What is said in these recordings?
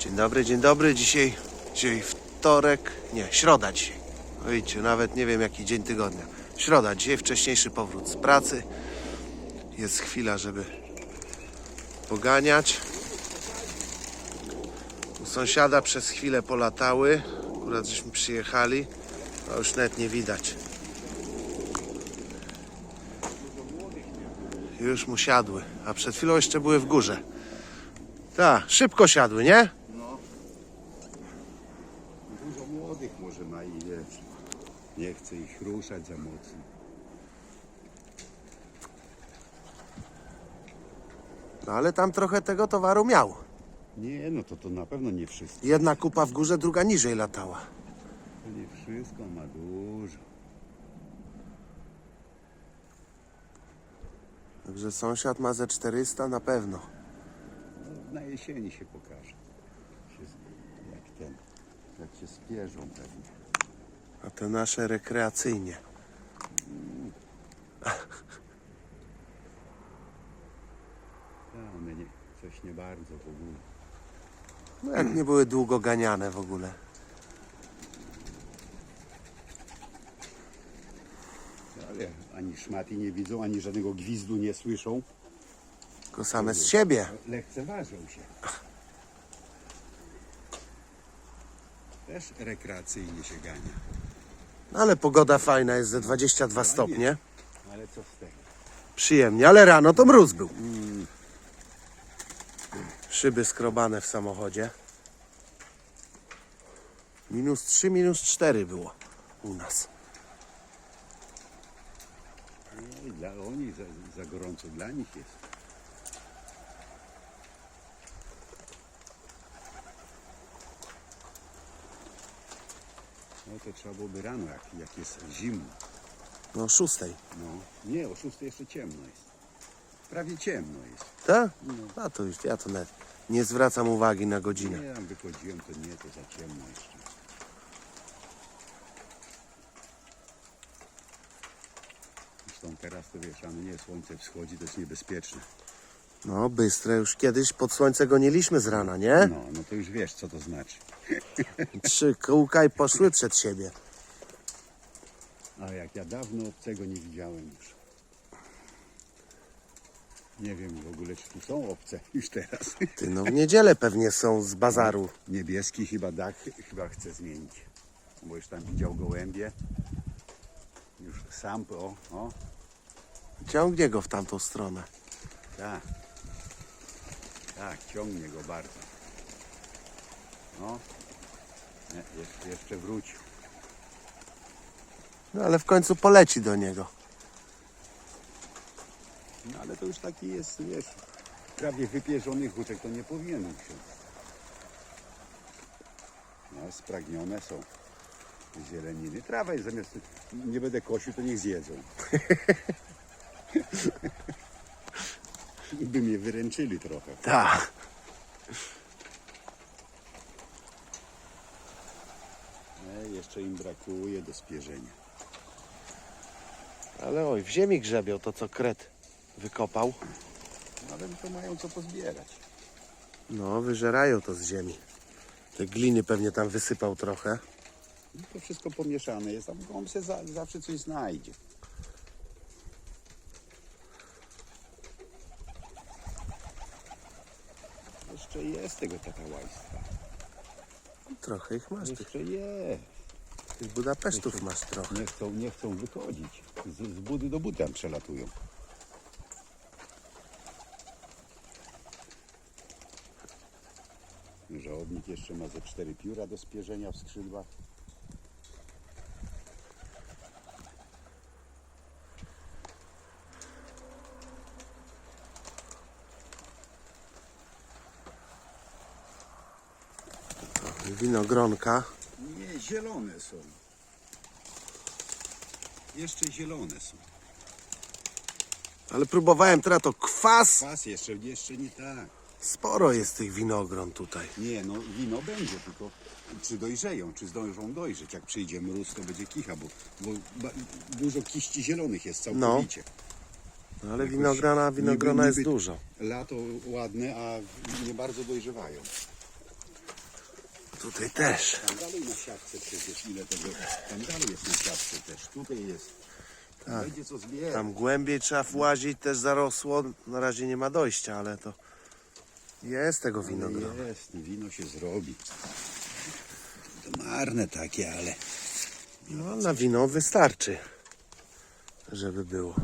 Dzień dobry, dzień dobry. Dzisiaj, dzisiaj wtorek, nie, środa dzisiaj. Ojcie, nawet nie wiem jaki dzień tygodnia. Środa, dzisiaj wcześniejszy powrót z pracy. Jest chwila, żeby poganiać. U sąsiada przez chwilę polatały. Akurat żeśmy przyjechali, a już nawet nie widać. Już mu siadły, a przed chwilą jeszcze były w górze. Tak, szybko siadły, nie? No. Dużo młodych może ma i wiesz, chce ich ruszać za mocno. No ale tam trochę tego towaru miał. Nie, no to to na pewno nie wszystko. Jedna kupa w górze, druga niżej latała. To nie wszystko, ma dużo. Także sąsiad ma ze 400 na pewno. No, na jesieni się pokaże. Wszystko jak ten, jak się spierzą pewnie. A te nasze rekreacyjnie. One nie, coś nie bardzo w ogóle. No jak nie były długo ganiane w ogóle. Ale ani szmaty nie widzą, ani żadnego gwizdu nie słyszą. Tylko same z siebie. Lekceważą się. Też rekreacyjnie się gania. Ale pogoda fajna jest ze 22 stopnie. Ale co z tego? Przyjemnie, ale rano to mróz był. Szyby skrobane w samochodzie. Minus 3, minus 4 było u nas. No dla oni za, za gorąco dla nich jest. To trzeba byłoby rano, jak, jak jest zimno. No o 6. No. Nie, o 6 jeszcze ciemno jest. Prawie ciemno jest. Tak? A to już ja to nawet nie zwracam uwagi na godzinę. Nie, tam wychodziłem, to nie, to za ciemno jeszcze. Zresztą teraz to wiesz, a no nie, słońce wschodzi, to jest niebezpieczne. No, bystre już kiedyś pod słońce goniliśmy z rana, nie? No, no to już wiesz, co to znaczy. Trzy kółka i poszły przed siebie. A jak ja dawno obcego nie widziałem już. Nie wiem w ogóle, czy tu są obce już teraz. Ty, no w niedzielę pewnie są z bazaru. Niebieski chyba dach chyba chce zmienić. Bo już tam widział gołębie. Już sam, o, o, Ciągnie go w tamtą stronę. tak. Tak, ciągnie go bardzo. No, nie, jeszcze, jeszcze wrócił. No ale w końcu poleci do niego. No ale to już taki jest, wiesz, prawie wypierzony huczek, to nie powinien usiąść. No, spragnione są zieleniny. Trawa jest zamiast, nie będę kosił, to niech zjedzą. By mnie wyręczyli trochę. Tak. E, jeszcze im brakuje do spierzenia. Ale oj, w ziemi grzebią to, co kret wykopał. No, ale to mają co pozbierać. No, wyżerają to z ziemi. Te gliny pewnie tam wysypał trochę. No, to wszystko pomieszane jest, tam gąb se za, zawsze coś znajdzie. Jeszcze jest tego tatałaństwa. Trochę ich masz, tych, Jeszcze jest. tych Budapesztów masz trochę. Nie chcą, nie chcą wychodzić. Z, z budy do budy tam przelatują. Żałobnik jeszcze ma ze cztery pióra do spierzenia w skrzydłach. Winogronka. Nie, zielone są. Jeszcze zielone są. Ale próbowałem teraz to kwas. Kwas jeszcze, jeszcze nie tak. Sporo jest tych winogron tutaj. Nie, no wino będzie, tylko czy dojrzeją, czy zdążą dojrzeć. Jak przyjdzie mróz, to będzie kicha, bo, bo dużo kiści zielonych jest całkowicie. No, ale Jakoś winogrona, winogrona niby- jest niby- dużo. Lato ładne, a nie bardzo dojrzewają. Tutaj też. Tam dalej na siatce przecież ile tego. Tam dalej jest na siatce też. Tutaj jest. Będzie co zbierać. Tam głębiej trzeba włazić, też zarosło. Na razie nie ma dojścia, ale to jest tego winogrona. Jest, wino się zrobi. To marne takie, ale No, na wino wystarczy, żeby było.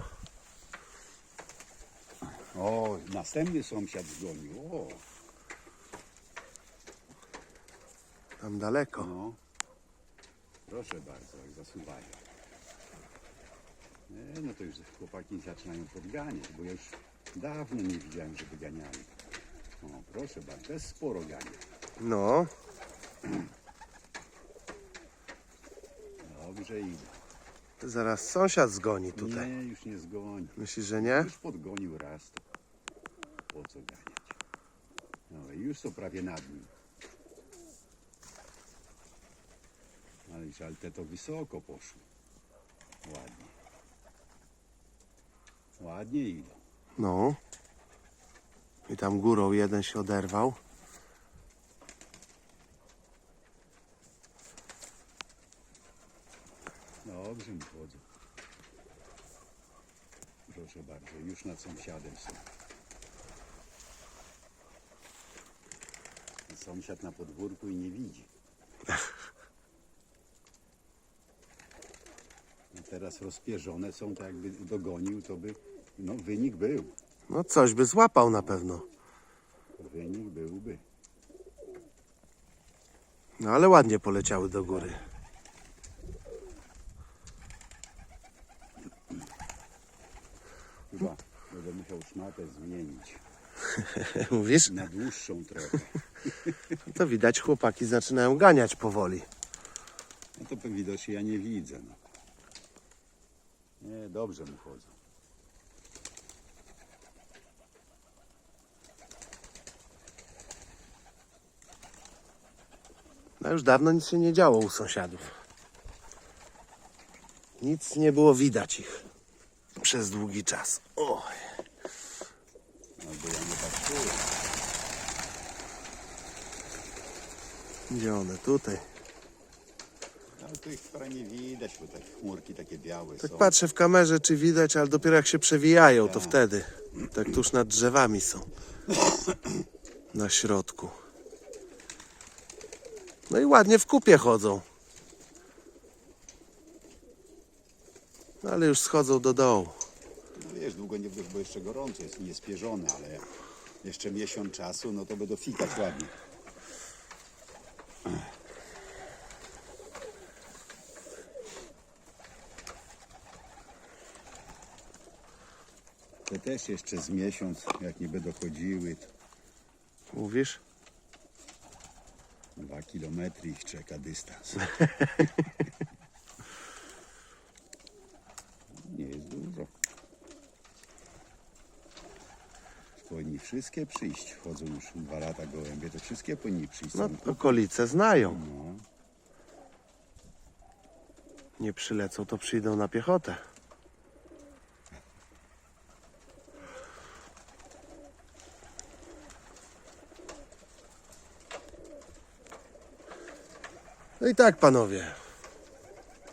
O, następny sąsiad zgonił. O, Tam daleko. no. Proszę bardzo, jak zasuwają. Nie, no to już chłopaki zaczynają podganiać, bo ja już dawno nie widziałem, żeby ganiali. O, proszę bardzo, jest sporo gania. No, Dobrze idę. zaraz sąsiad zgoni tutaj. Nie, już nie zgoni. Myślisz, że nie? Już podgonił raz, to po co ganiać? No i już są prawie nad nim. Ale ale te to wysoko poszły. Ładnie. Ładnie idą. No. I tam górą jeden się oderwał. Dobrze mi chodzą. Proszę bardzo, już nad sąsiadem są. Sąsiad na podwórku i nie widzi. Teraz rozpierzone są, tak jakby dogonił, to by, no wynik był. No coś by złapał na pewno. Wynik byłby. No ale ładnie poleciały do góry. Chyba będę musiał szmatę zmienić Mówisz? na dłuższą trochę. To widać chłopaki zaczynają ganiać powoli. No to widocznie ja nie widzę. No. Nie, dobrze mu chodzą. No już dawno nic się nie działo u sąsiadów. Nic nie było widać ich przez długi czas. Oj. Albo ja nie patrzyłem. Gdzie one? Tutaj. Ale tu ich wcale nie widać, bo te chmurki takie białe Tak są. patrzę w kamerze, czy widać, ale dopiero jak się przewijają, to wtedy. Tak tuż nad drzewami są. Na środku. No i ładnie w kupie chodzą. No ale już schodzą do dołu. No wiesz, długo nie wróć, bo jeszcze gorąco jest, niespierzone, ale jak jeszcze miesiąc czasu, no to będą fikać ładnie. Te też jeszcze z miesiąc, jak nie będą chodziły, to Mówisz? dwa kilometry ich czeka dystans. nie jest dużo. Powinni wszystkie przyjść. Chodzą już dwa lata gołębie, to wszystkie powinni przyjść. No Są- okolice znają. no. Nie przylecą, to przyjdą na piechotę. No i tak, panowie.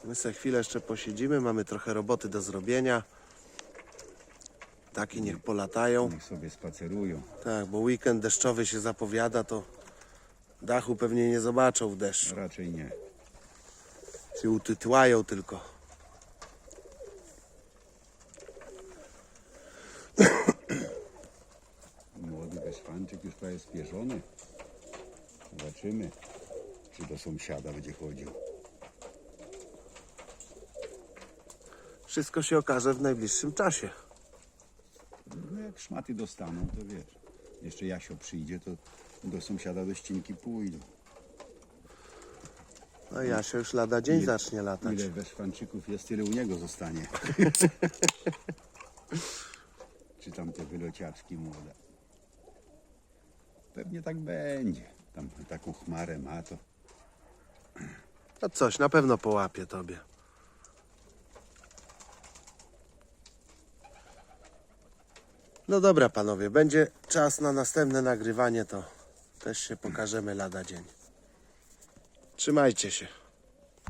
My sobie chwilę jeszcze posiedzimy, mamy trochę roboty do zrobienia. Taki niech polatają. Niech sobie spacerują. Tak, bo weekend deszczowy się zapowiada, to dachu pewnie nie zobaczą w deszczu. Raczej nie. Się utytłają tylko. Młody weszwanczyk już prawie spierzony. Zobaczymy, czy do sąsiada będzie chodził. Wszystko się okaże w najbliższym czasie. No jak szmaty dostaną, to wiesz. Jeszcze Jasio przyjdzie, to do sąsiada do ścinki pójdą. No ja się już lada dzień Ile- zacznie latać. Ile weszwanczyków jest, tyle u niego zostanie. Czy tam te wylociaczki młode. Pewnie tak będzie. Tam taką chmarę ma to. No coś na pewno połapie tobie. No dobra panowie, będzie czas na następne nagrywanie, to też się pokażemy lada dzień. Trzymajcie się.